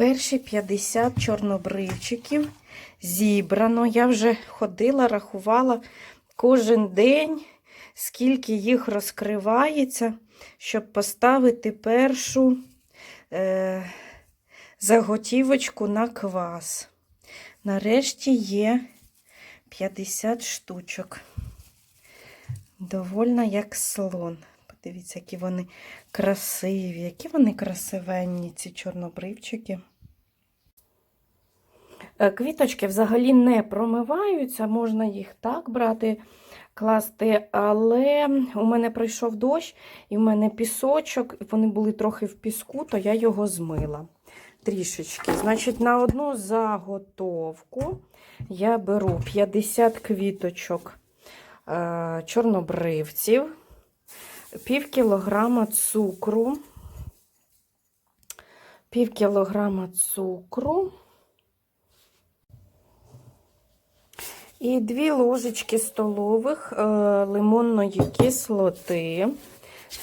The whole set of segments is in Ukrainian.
Перші 50 чорнобривчиків зібрано. Я вже ходила, рахувала кожен день, скільки їх розкривається, щоб поставити першу е, заготівочку на квас. Нарешті є 50 штучок. Довольно як слон. Подивіться, які вони красиві, які вони красивенні, ці чорнобривчики. Е, Квіточки взагалі не промиваються, можна їх так брати, класти, але у мене пройшов дощ, і в мене пісочок, і вони були трохи в піску, то я його змила трішечки. Значить, на одну заготовку я беру 50 квіточок е, чорнобривців, пів кілограма цукру, пів кілограма цукру і дві ложечки столових е, лимонної кислоти.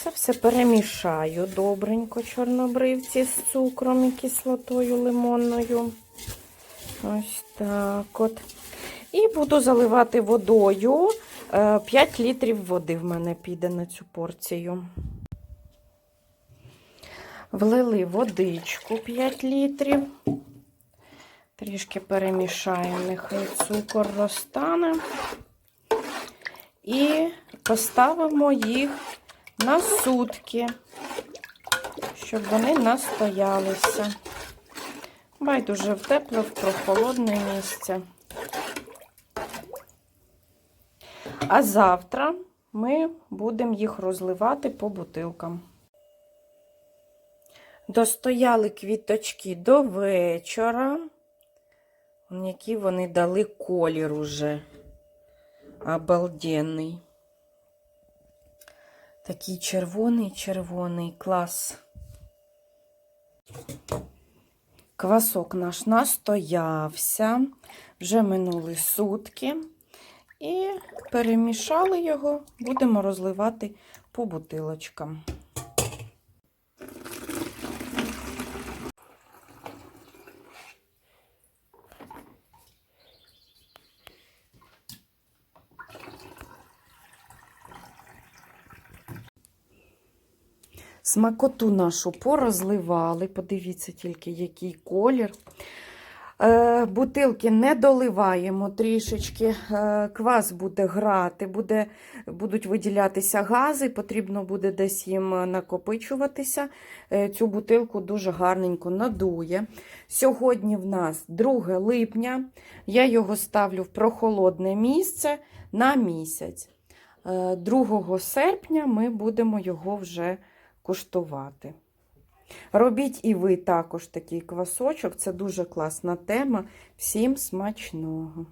Це все перемішаю добренько чорнобривці з цукром і кислотою лимонною. Ось так от. І буду заливати водою. Е, 5 літрів води в мене піде на цю порцію. Влили водичку 5 літрів. Трішки перемішаємо, нехай цукор розтане. І поставимо їх на сутки, щоб вони настоялися. Байдуже в тепле, в прохолодне місце. А завтра ми будемо їх розливати по бутилкам. Достояли квіточки до вечора. Які вони дали колір уже. Обалденний. Такий червоний-червоний клас. Квасок наш настоявся, вже минули сутки. І перемішали його, будемо розливати по бутилочкам. Смакоту нашу порозливали. Подивіться тільки, який колір. Е, Бутилки не доливаємо трішечки, е, квас буде грати, буде, будуть виділятися гази, потрібно буде десь їм накопичуватися. Е, Цю бутилку дуже гарненько надує. Сьогодні в нас 2 липня, я його ставлю в прохолодне місце на місяць. Е, 2 серпня ми будемо його вже куштувати. Робіть і ви також такий квасочок, це дуже класна тема. Всім смачного!